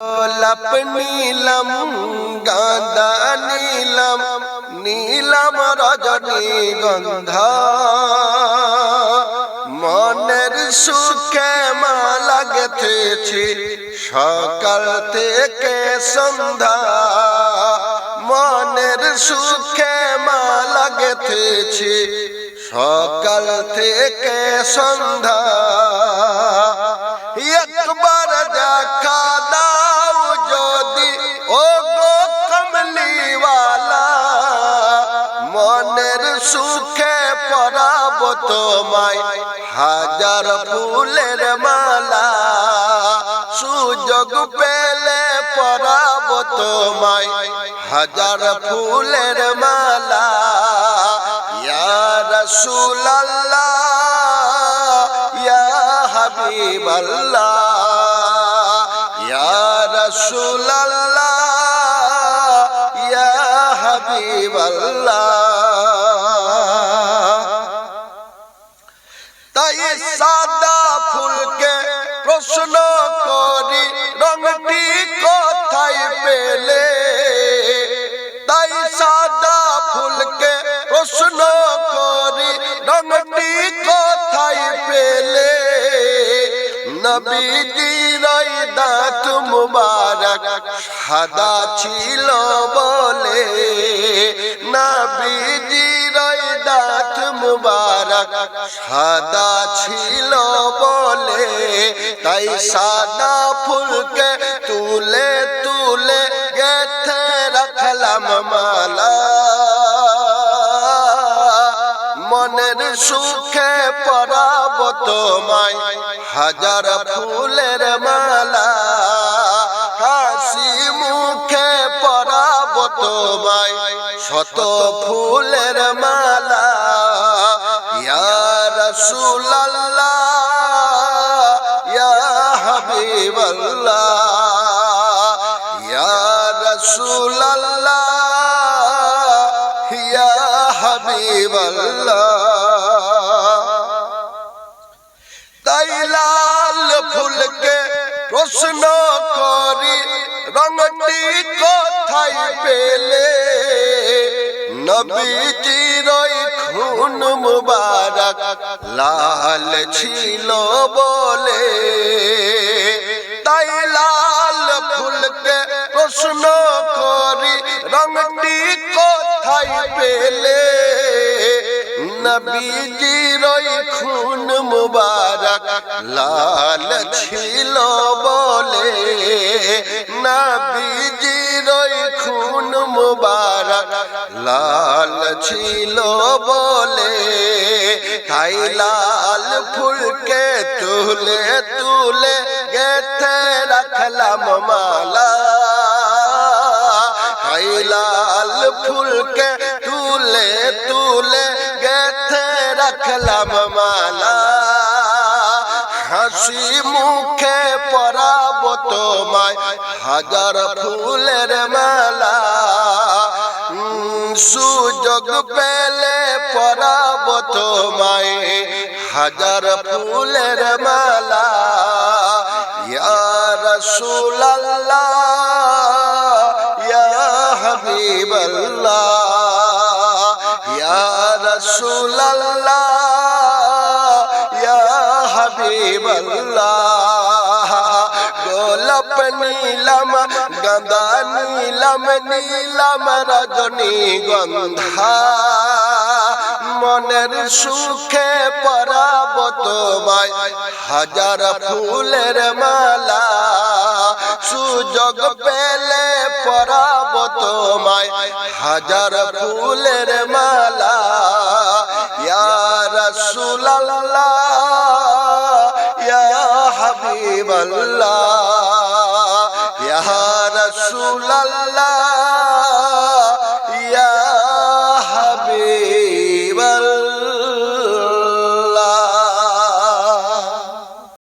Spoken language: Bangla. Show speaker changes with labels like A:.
A: গোলাপ নীলম গাঁদা নীলম নীলম রজনী গন্ধা মনের সুখে মালা গেথেছি সকাল থেকে সন্ধ্যা মনের সুখে মালা গেথেছি সকাল থেকে সন্ধ্যা সুখে পরাব তোমায়। হাজার ফুলের মালা, সুযোগ পেলে পরাব তোমায়। হাজার ফুলের মালা, ইয়া রসুলাল্লাহ, ইয়া হাবিবাল্লাহ, ইয়া রসুলাল্লাহ, ইয়া হাবিবাল্লাহ। সাদা ফুলকে প্রশ্ন করি, রংটি কোথায় পেলে? তাই সাদা ফুলকে প্রশ্ন করি, রংটি কোথায় পেলে? নবীজির ওই দাঁত মুবারক সাদা ছিল বলে দাঁত মুবারক সাদা ছিল বলে, তাই সাদা ফুলকে তুলে তুলে গেথে রাখলাম মালা। মনের সুখে পরাব তোমায়, হাজার ফুলের মালা। তোমায় শত ফুলের মালা। ইয়া রসুলাল্লাহ, ইয়া হাবিবাল্লাহ, ইয়া রসুলাল্লাহ, ইয়া হাবিবাল্লাহ। তাই লাল ফুলকে প্রশ্ন করি, রঙটি কোথায় পেলে। নবীজির খুন মুবারক, লাল ছিল বলে। তাই লাল ফুলকে প্রশ্ন করি রঙটি কোথায় পেলে? নবীজির খুন মুবারক, লাল ছিল বলে। মুবারক লাল ছিল বলে তাই লাল ফুলকে তুলে তুলে গেথে রাখলাম মালা। তাই লাল ফুলকে তুলে তুলে গেথে রাখলাম মালা। হাসি মুখে পরাব তোমায়, হাজার ফুলের মালা। সুযোগ পেলে পরাব তোমায় হাজার ফুলের মালা। রসুলাল্লাহ ইয়া হাবিবাল্লাহ। নীলম গদা নীলম নীলম রজনী গন্ধা মনের সুখে পরাব তোমায় হাজার ফুলের মালা সুযোগ পেলে পরাব তোমায় হাজার ফুলের মালা ইয়া রসুলাল্লাহ